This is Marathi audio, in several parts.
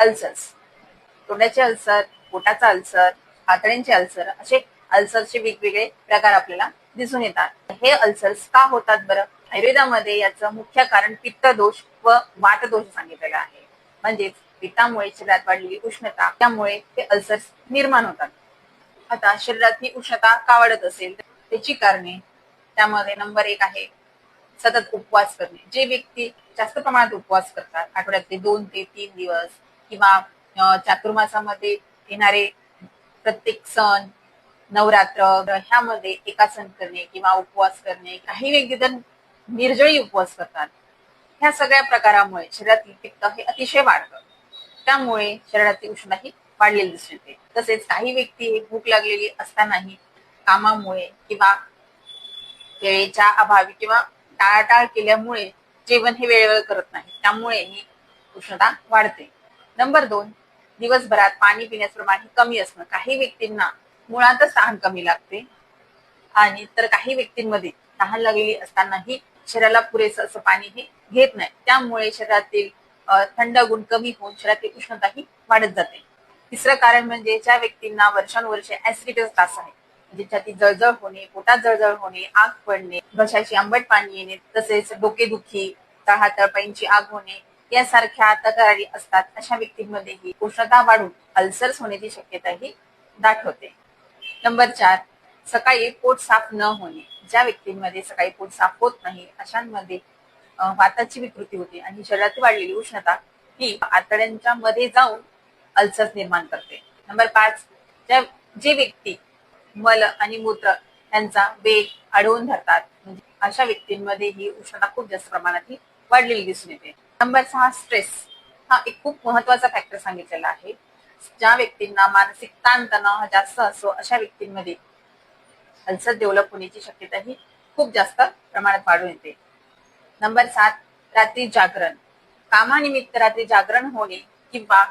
अल्सर्स. तोंडाचे अल्सर पोटाचा अल्सर आतड्यांचे अल्सर असे अल्सरचे वेगवेगळे प्रकार आपल्याला दिसून येतात. हे अल्सर्स का होतात बरं? आयुर्वेदामध्ये याचं मुख्य कारण पित्त दोष व वात दोष सांगितलेला आहे. म्हणजेच पित्तामुळे शरीरात वाढलेली उष्णता त्यामुळे ते अल्सर्स निर्माण होतात. आता शरीरात ही उष्णता का वाढत असेल? त्याची कारणे त्यामध्ये नंबर एक आहे सतत उपवास करणे. जे व्यक्ती जास्त प्रमाणात उपवास करतात आठवड्यातले दोन ते तीन दिवस किंवा चातुर्मासामध्ये येणारे प्रत्येक सण नवरात्र ह्यामध्ये एकासन करणे किंवा उपवास करणे काही व्यक्ती तर निर्जळी उपवास करतात. ह्या सगळ्या प्रकारामुळे शरीरातील पित्त हे अतिशय वाढतं. त्यामुळे शरीरातील उष्णता ही वाढलेली दिसून येते. तसेच काही व्यक्ती हे भूक लागलेली असतानाही कामामुळे किंवा वेळेच्या अभावी किंवा टाळाटाळ केल्यामुळे जेवण हे वेळेवर करत नाही त्यामुळे ही उष्णता वाढते. नंबर दोन दिवसभरात पाणी पिण्याचं प्रमाण हे कमी असणं. काही व्यक्तींना मुळातच तहान कमी लागते. आणि तर काही व्यक्तींमध्ये तहान लागलेली असतानाही शरीराला पुरेसं असं पाणी हे घेत नाही. त्यामुळे शरीरातील थंड गुण कमी होऊन शरीरातील उष्णता ही वाढत जाते. तिसरं कारण म्हणजे ज्या व्यक्तींना वर्षानुवर्षे ऍसिडिटीचा त्रास आहे म्हणजे छाती जळजळ होणे पोटात जळजळ होणे आग पडणे घशाची आंबट पाणी येणे तसेच डोकेदुखी तळहातळपाईंची आग होणे यासारख्या तक्रारी असतात अशा व्यक्तींमध्येही उष्णता वाढून अल्सर्स होण्याची शक्यता ही नंबर चार सकाळी पोट साफ न होणे. ज्या व्यक्तींमध्ये सकाळी पोट साफ होत नाही अशांमध्ये वाताची विकृती होते आणि शरीरात वाढलेली उष्णता ही आतड्यांच्या मध्ये जाऊन अल्सर्स निर्माण करते. नंबर पाच ज्या जे व्यक्ती मल आणि मूत्र यांचा वेग अडवून धरतात म्हणजे अशा व्यक्तींमध्ये ही उष्णता खूप जास्त प्रमाणात ही वाढलेली दिसून येते. नंबर सहा स्ट्रेस हा एक खूप महत्त्वाचा फॅक्टर सांगितलेला आहे. ज्या व्यक्तींना मानसिक ताणतणाव हा जास्त असतो अशा व्यक्तींमध्ये अल्सर डेव्हलप होण्याची शक्यता ही खूप जास्त प्रमाणात वाढून येते. नंबर सात रात्री जागरण. कामानिमित्त रात्री जागरण होणे किंवा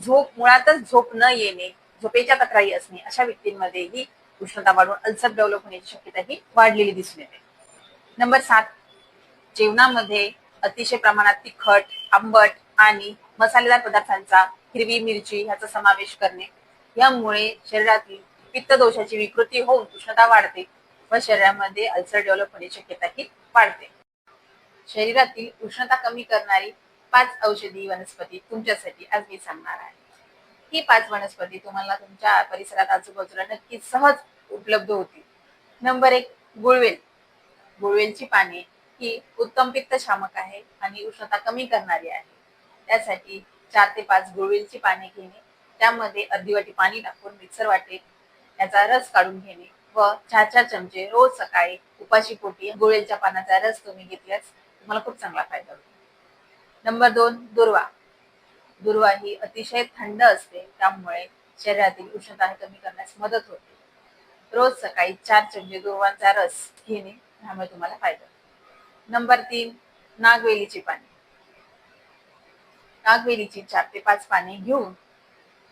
झोप मुळातच झोप न येणे झोपेच्या तक्रारी असणे अशा व्यक्तींमध्ये ही उष्णता वाढून अल्सर डेव्हलप होण्याची शक्यता ही वाढलेली दिसून येते. नंबर सात जेवणामध्ये अतिशय प्रमाणात तिखट आंबट आणि मसालेदार पदार्थांचा हिरवी मिरची ह्याचा समावेश करणे. यामुळे शरीरातील पित्त दोषाची विकृती होऊन उष्णता वाढते व शरीरामध्ये अल्सर डेव्हलप होण्याची शक्यताही वाढते. शरीरातील उष्णता कमी करणारी पाच औषधी वनस्पती तुमच्यासाठी आज मी सांगणार आहे. ही पाच वनस्पती तुम्हाला तुमच्या परिसरात आजूबाजूला नक्कीच सहज उपलब्ध होतील. नंबर एक गुळवेल. गुळवेलची पाने. ही उत्तम पित्त शामक आहे आणि उष्णता कमी करणारी आहे. त्यासाठी चार ते पाच गुळवेलची पाने घेणे त्यामध्ये अर्धी वाटी पाणी टाकून मिक्सर वाटेत याचा रस काढून घेणे व चार चार चमचे रोज सकाळी उपाशी पोटी गुळवेलच्या पानाचा रस तुम्ही घेतल्यास तुम्हाला खूप चांगला फायदा होईल. नंबर दोन दुर्वा. दुर्वा ही अतिशय थंड असते त्यामुळे शरीरातील उष्णता कमी करण्यास मदत होते. रोज सकाळी चार चमचे दुर्वांचा रस घेणे त्यामुळे तुम्हाला फायदा होतो नंबर तीन नागवेलीची पाने. नागवेलीची चार ते पाच पाने घेऊन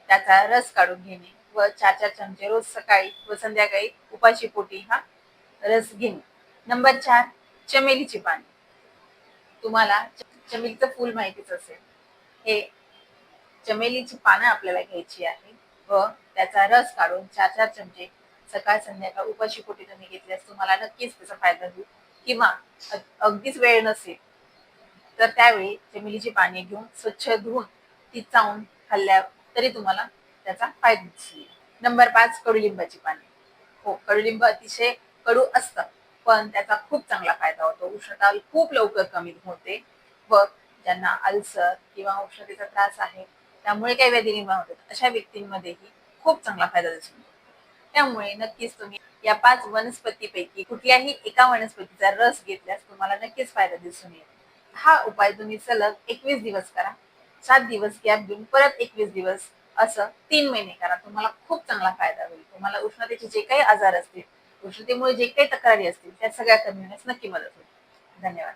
त्याचा रस काढून घेणे व चार चार चमचे रोज सकाळी व संध्याकाळी उपाशी पोटी हा रस घेणे. नंबर चार चमेलीची पाने. तुम्हाला चमेलीचं फूल माहितीच असेल. हे चमेलीची पानं आपल्याला घ्यायची आहे व त्याचा रस काढून चार चार चमचे सकाळ संध्याकाळ उपाशी पोटी तुम्ही घेतल्यास तुम्हाला नक्कीच त्याचा फायदा होईल. किंवा अगदीच वेळ नसेल तर त्यावेळी चमेलीची पाने घेऊन स्वच्छ धुवून ती चावून खाल्ल्या तरी तुम्हाला त्याचा फायदा दिसून येईल नंबर पाच कडुलिंबाची पाने हो कडुलिंब अतिशय कडू असतं पण त्याचा खूप चांगला फायदा होतो. उष्णता खूप लवकर कमी होते व ज्यांना अल्सर किंवा उष्णतेचा त्रास आहे त्यामुळे काही व्याधी निर्माण होतात. अशा व्यक्तींमध्येही खूप चांगला फायदा दिसून त्यामुळे नक्कीच तुम्ही या पाच वनस्पतीपैकी कुठल्याही एका वनस्पतीचा रस घेतल्यास तुम्हाला नक्कीच फायदा दिसून येईल. हा उपाय तुम्ही सलग एकवीस दिवस करा. सात दिवस गॅप देऊन परत एकवीस दिवस असं तीन महिने करा. तुम्हाला खूप चांगला फायदा होईल. तुम्हाला उष्णतेचे जे काही आजार असतील उष्णतेमुळे जे काही तक्रारी असतील त्या सगळ्या कमी होण्यास नक्की मदत होईल. धन्यवाद.